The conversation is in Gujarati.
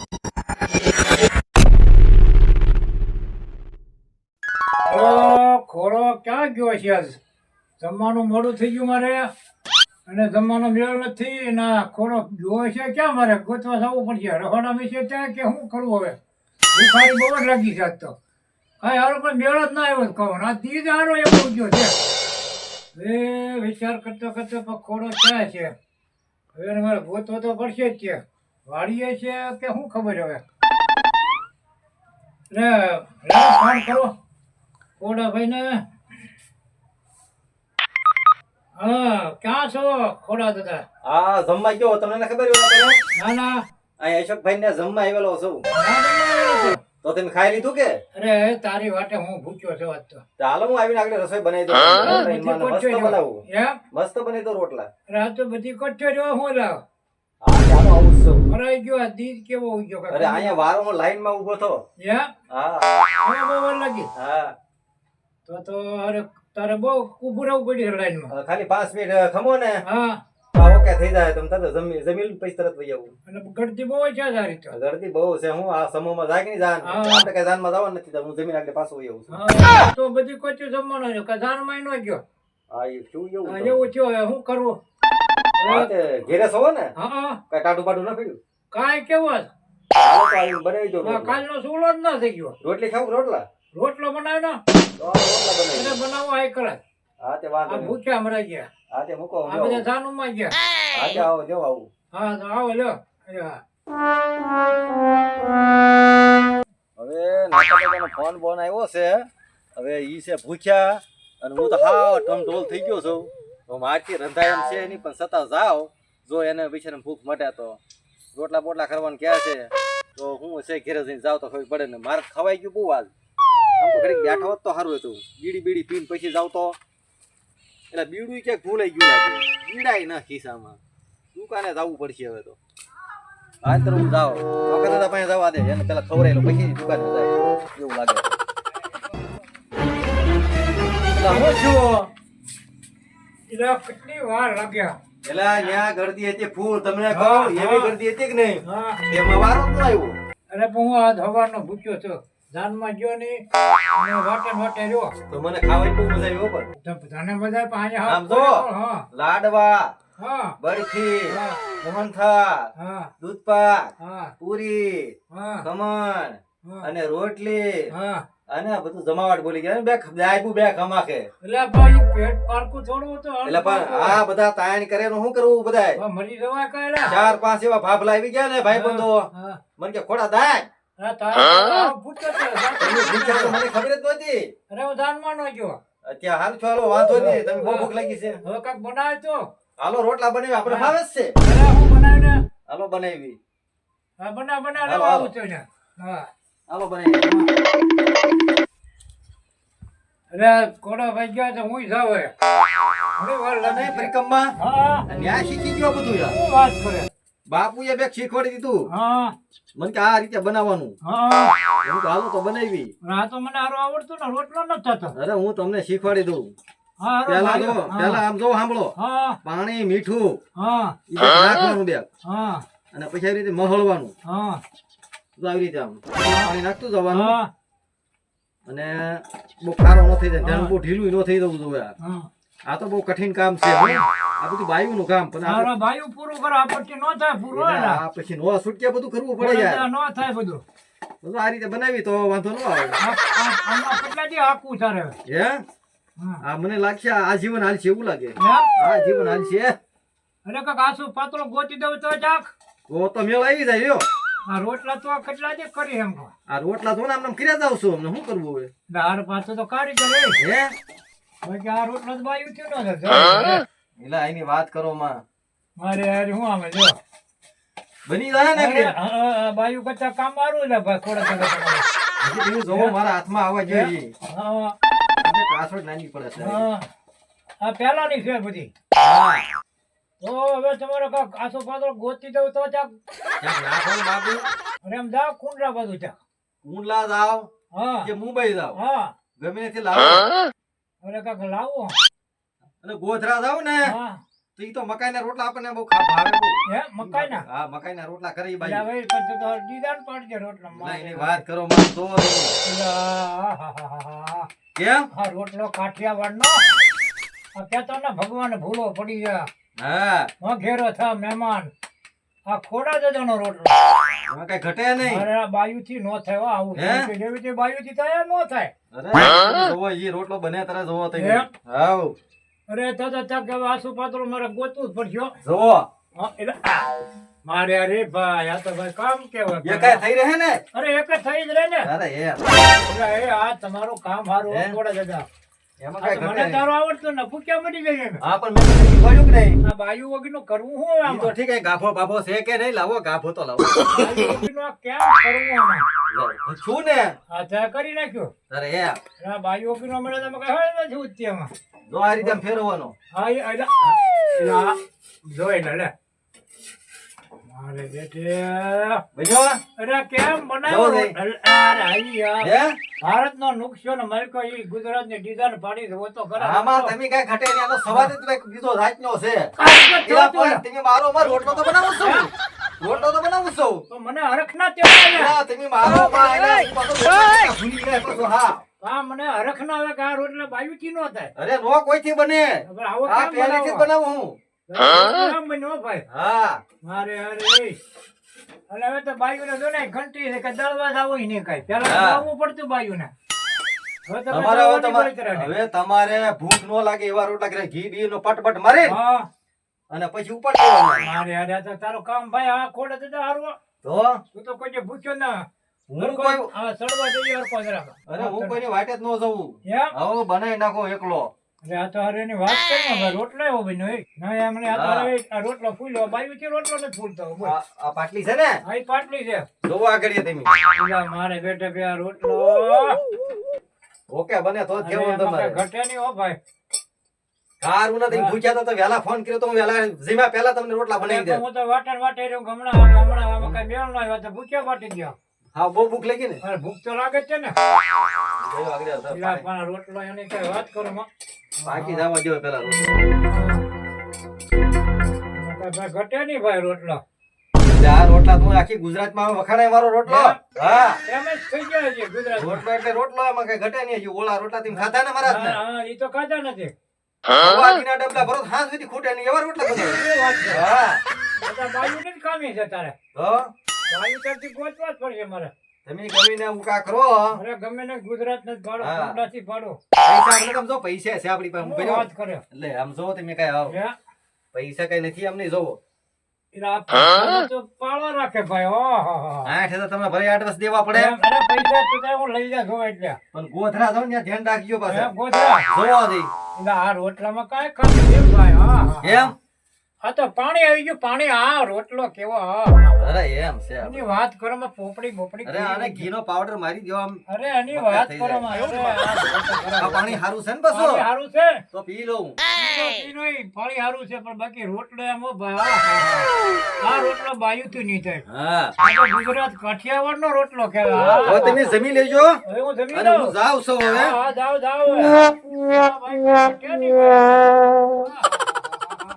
ત્યાં કરવું હવે? બહુ જ લાગી છે તો. કાંઈ હારો પણ મેળ ના આવ્યો કહો. આ એ વિચાર કરતો કરતો ખોડો ક્યાં છે? હવે મારે ગોતવો તો પડશે જ છે વાડીએ છે કે શું ખબર હવે? લે ફોન કરો. ખોડા ભાઈ ને હા ક્યાં છો ખોડા દાદા? હા જમવા ગયો. તમને ના ખબર ના ના. અહીં અશોકભાઈ ને જમવા આવેલો છું. ના, ના, ના. તો તમે ખાઈ લીધું કે? અરે તારી વાટે હું ભૂખ્યો છું વાત તો. ચાલો હું આવીને આગળ રસોઈ બનાવી દઉં. મસ્ત બનાવું. મસ્ત બનાવી દઉં રોટલા. રાત તો બધી કચ્યો જો હું લાવ. ગયો દીજ કેવો અરે અહીંયા થો. હા? હવે બહુ વાર લાગી. હા. તો તો અરે તારે બહુ ઊભું રહેવું પડ્યું લાઈનમાં. ખાલી પાંચ મિનિટ ખમો ને. હા. હા ઓકે થઈ જાય તમે તરત જમી જમી પછી તરત વહી આવું. અને ગળતી બહુ છે તારી તો. ગરદી બહુ છે હું આ સમૂહમાં જાય નહીં જાન? આપણે કઈ જાનમાં જવાનું નથી હું જમીન આગળ પાછો વહી આવું તો બધી કોચ્યું જમવાનો છે. નો ગયો? હા એ શું એવું એવું થયું હવે શું કરવું ઘેરે છો ને? હા હા. કઈ ટાટું પાટું ના પીડ્યું કાંઈ કેવું હાલો તો આવીને બનાવી દો કાલનો સૂળો જ ના થઈ ગયો. રોટલી ખાવું રોટલા? રોટલો બનાવ્યો તો આ રોટલા બનાવી એને દો. બનાવવો કરે હા તે વાંધો આ ભૂખ્યા મરાઈ ગયા. હા તે મૂકો આ લ્યો. બધા જાનુમાં ગયા. હા તે આવો જો આવું. હા તો આવો લ્યો. હવે ફોન બોન આવ્યો છે. હવે ઈ છે ભૂખ્યા અને હું તો હાવ ટમટોલ થઈ ગયો છું. મારથી રંધાય એમ છે નહીં, પણ છતાં જાઓ જો એને બિચારાને ભૂખ મટે તો. રોટલા બોટલા કરવાનું ક્યાં છે? તો હું છે ઘેરે જઈને જાવ તો ખબર પડે ને. મારે ખવાઈ ગયું બહુ આજ આમ તો ઘડીક બેઠો હોત તો સારું હતું. બીડી બીડી પીને પછી જાવ તો. એટલે બીડું ક્યાંક ભૂલાઈ ગયું લાગે. બીડાય ના ખિસ્સામાં. દુકાને જવું પડશે હવે તો. હાલ તો હું જાઉં વખત હતા પાસે જવા દે. એને પેલા ખવડાયેલું પછી દુકાને જાય. એવું લાગે. હું છું એટલે કેટલી વાર લાગ્યા? એલા ન્યા ગરદી હતી ફૂલ. તમને કહો એવી ગરદી હતી કે નહીં? એમાં વારો તો આવ્યો. અરે પણ હું આ ધવાનો ભૂખ્યો છો. જાનમાં ગયો ને વાટે વાટે રહ્યો. તો મને ખાવાની બહુ મજા આવી પણ. તો બધાને બધા પાંચ આમ. હા લાડવા હા. બરફી મોહનથાળ હા. દૂધપાક હા. પૂરી હા. ખમણ અને રોટલી. હા. અને બધું જમાવટ બોલી ગયા બે આપ્યું બે ખમાખે. એટલે ભાઈ પેટ પારકું થોડું તો એટલે પણ આ બધા તાણ કરે શું કરવું બધાય? મરી જવાય કાંઈ ચાર પાંચ એવા ભાભલા આવી ગયા ને ભાઈ બંધો મને કે ખોડા દાય મને ખબર જ નહોતી. અરે હું જાનમાં ન ગયો. અત્યારે હાલ છો હાલો વાંધો નહીં તમે બહુ ભૂખ લાગી છે. હવે કાંઈક બનાવે તો. હાલો રોટલા બનાવી આપણે ભાવે જ છે. હું બનાવીને હાલો બનાવી. હા, બના બના આવું છું હા. હાલો બનાવી અરે કોડા ભાઈ ગયા તો હું જાવ ઘણી વાર નહીં પરિક્રમા? હા. ન્યા શીખી ગયો બધું યાર. શું વાત કરે? બાપુએ બેક શીખવાડી દીધું. હા. મને કે આ રીતે બનાવવાનું. હા. હું હાલો તો બનાવી. હા તો મને હારો આવડતું ને રોટલો ન થતો. અરે હું તમને શીખવાડી દઉં. પેલા જો પેલા આમ જો સાંભળો. હા. પાણી મીઠું. હા. નાખવાનું બે. હા. અને પછી રીતે મહળવાનું. હા. તો આવી રીતે આમ. પાણી નાખતું જવાનું. અને બહુ ખારો ન થઈ જાય. ધ્યાન બહુ ઢીલું ન થઈ જવું જોઈએ આ. તો બહુ કઠિન કામ છે આ બધું બાયું નું કામ. પણ આપણે પૂરું કરો આ પછી ન થાય પૂરું આ પછી નો છૂટકે બધું કરવું પડે યાર. ન થાય બધું. બધું આ રીતે બનાવી તો વાંધો ન આવે. આ- આ- કેટલા દી આખું તારે હે? હા. આ મને લાગશે આ જીવન હાલ છે એવું લાગે. આ જીવન હાલ છે. અરે કાક આસુ પાતળો ગોતી દઉં તો જાક તો તો મેળ આવી જાય લ્યો. આ રોટલા તો આ કેટલા દે કરી એમ. આ રોટલા તો ને આમ કર્યા જાવ છું અમને શું કરવું હવે? દાળ પાછો તો કાઢી દે હે? બાકી આ રોટલો તો બાયું થયું ન થાય. એની વાત કરો માં. મારે યાર હું આમે જો. બની જાય ને કે? બાયું કરતા કામ મારું એટલે ભાઈ થોડા થોડા તમે જોવો મારા હાથમાં આવવા જોઈએ. હા પાછળ નાની પડે છે. હા. આ પહેલાની છે બધી. હા. તો હવે તમારે કાક આસો ગોતી દઉં તો ક્યાંક નાખો અરે એમ જાવ કુંડરા બાજુ જાક કુંડલા જાવ હા. કે મુંબઈ જાવ હા. ગમે ત્યાંથી લાવો. અરે કાક લાવો. અને ગોધરા જાવ ને હા. તો ઈ તો મકાઈ રોટલા આપણને બહુ ખા ભાવે હે મકાઈના? હા મકાઈના રોટલા કરી બાઈ પછી તો પાડજે રોટલા. વાત કરો માં તો. નહીં. એટલે આહાહાહા. કેમ? આ રોટલો કાઠિયાવાડનો. આ કહેતો ને ભગવાન ભૂલો પડી ગયા હા. હું ઘેરો થા મહેમાન. આ ખોડા રોટલો. કઈ ઘટે નહીં. અરે આ બાયુથી નો થયો આવું નો અરે જોવો ઈ રોટલો બને તારે જોવો તમે હાવ અરે તરત તક હવે આસુ પાત્રો મારે ગોતવું જ પડશે હો. જોવો. એટલે મારે અરે ભાઈ આ તો ભાઈ કામ એ કેવાય કઈ થઈ રહે ને? અરે એક જ થઈ જ રહે ને? અરે એ. આ તમારું કામ સારું ખોડા ઘટે મને તારો આવડતું ને ભૂખ્યા મરી જાય હા પણ મેં તને શીખવાડ્યું કે નહીં? આ બાયુ વગરનું કરવું શું ઈ તો? ઠીક હે ગાભો બાભો છે કે નહીં? લાવો ગાભો તો લાવો. વગરનું આ કેમ કરવું આમાં? છું ને. આ ત્યાં કરી નાખ્યો. અરે એમ. આ બાયુ વગરનો મળે તો અમે કઈ નથી ઉઠતી જો આ રીતે ફેરવવાનો. હા, એ- એટલે- એટલે આ જોઈ લે, મારે બેટે બન્યો અરે કેમ બનાવ્યો? અરે યાર. હે? ભારતનો નુકસાન મલકો ઈ ગુજરાતની ડિઝાઇન પાડી દો તો ખરા. આમાં તમે કઈ ઘટે નહીં. આનો સવાદ જ કંઈક બીજો છે. કાંઈ તો એલા થતું પણ તમે મારો માં રોટલો તો બનાવું છું. રોટલો તો બનાવું છું. તો મને હરખ ના ને. એલા તમે મારો ભૂલી ગયા પાછો, હા. હા મને હરખ ના આવે કે આ રોટલા બાયુથી નો થાય? અરે નો કોઈથી બને. હવે આવો આ પહેલેથી બનાવું હું. ભાઈ. હા મારે અરે અને હવે તો બાયુને જો ને ઘંટી છે કે દળવા જાવું નહીં કાંઈ. પહેલા હા. પડતું બાયુને. હવે તમારે હવે ભૂખ ન લાગે એવા રોટલા કરે ઘી બી નો પટપટ મારે. અને પછી ઉપર મારે અરે તો તારું કામ ભાઈ આ ખોડે તો તો હારું. તો? તું તો કોઈ ભૂખ્યો ના. હું કોઈ હા, સડવા જઈએ અરે હું કોઈની વાટે જ ન જવું. એમ? હવે બનાવી નાખો એકલો. આ તો હારે એની વાત કરી ને રોટલો એવો બન્યો એ. ના, એમને આ તો હારે આ રોટલો ફૂલ્યો બાયુથી રોટલો નથી ફૂલતો આ આ પાટલી છે ને? આ પાટલી છે. જોવો આગળ તમે. મારે બેઠે બે આ રોટલો. ઓકે બને તો જ અને કેવું એમાં તમારે. ઘટે નહીં હો ભાઈ. કારું નથી હા. ભૂખ્યા તો વેલા ફોન કર્યો તો હું વહેલા જીમા પહેલા તમને રોટલા બનાવી દે. હું તો વાટણ વાટે રહ્યો આમાં કાંઈ મેળ ન આવ્યો તો ભૂખ્યા વાટી ગયા. હા બહુ ભૂખ લાગી ને? અરે ભૂખ તો લાગે જ છે ને. રોટલો એની કઈ વાત કરું માં બાકી જવા જો પેલા રોટલા. ઘટે નહીં ભાઈ રોટલો. આ રોટલા તો આખી ગુજરાતમાં વખાણાય મારો રોટલો? હા. થઈ ગયા છે ગુજરાત રોટલો એટલે રોટલો એમાં કઈ ઘટે નહીં હજી. ઓલા રોટલા તમે ખાધા ને મારા હા એ તો ખાધા નથી. સવારથીના ડબલા ભરો તો સુધી ખૂટે નહીં. એવા રોટલા છે. હા. કામી છે તારે. તો બાયુ તરફથી ગોતવા જ પડશે મારે. તમે ગમીને હું કા કરો. અરે ગમે ને ગુજરાત ને પાડો કમડાથી પાડો પૈસા આપણે આમ જો પૈસા છે આપણી પાસે હું હું વાત કરે. એટલે આમ જો તમે કઈ આવો. પૈસા કઈ નથી આમ જોવો. એટલે આ પૈસાનો તો પાળો રાખે ભાઈ આઠ હજાર તમને ભલે આઠ વર્ષ દેવા પડે. પૈસા તો હું લઈ જા જોવે એટલે. પણ ગોધરા જાઓ ને ધ્યાન રાખજો પાછા. ગોધરા? જોવા દઈ આ રોટલામાં કાંઈ ખામી ભાઈ હા. એમ? આ તો પાણી આવી ગયું. પાણી આ રોટલો કેવો હા. અરે એમ છે એની વાત કરો માં પોપડી પોપડી અરે આને ઘીનો પાવડર મારી દો આમ. અરે એની વાત કરો માં. આ પાણી સારું છે ને પાણી સારું હારું છે તો પી લઉં. પીનો પીનોય પાણી હારું છે પણ બાકી રોટલો એમ હો ભાઈ આ, રોટલો બાયુ રોટલો નહીં થાય. હા. આ તો ગુજરાત કાઠિયાવાડ નો રોટલો કહેવાય. હવે તમે જમી લેજો. હવે હું જમી અને લઉં. હું જાઉં છું હવે. હા, હા, જાઓ જાઓ. ભાઈ? હા.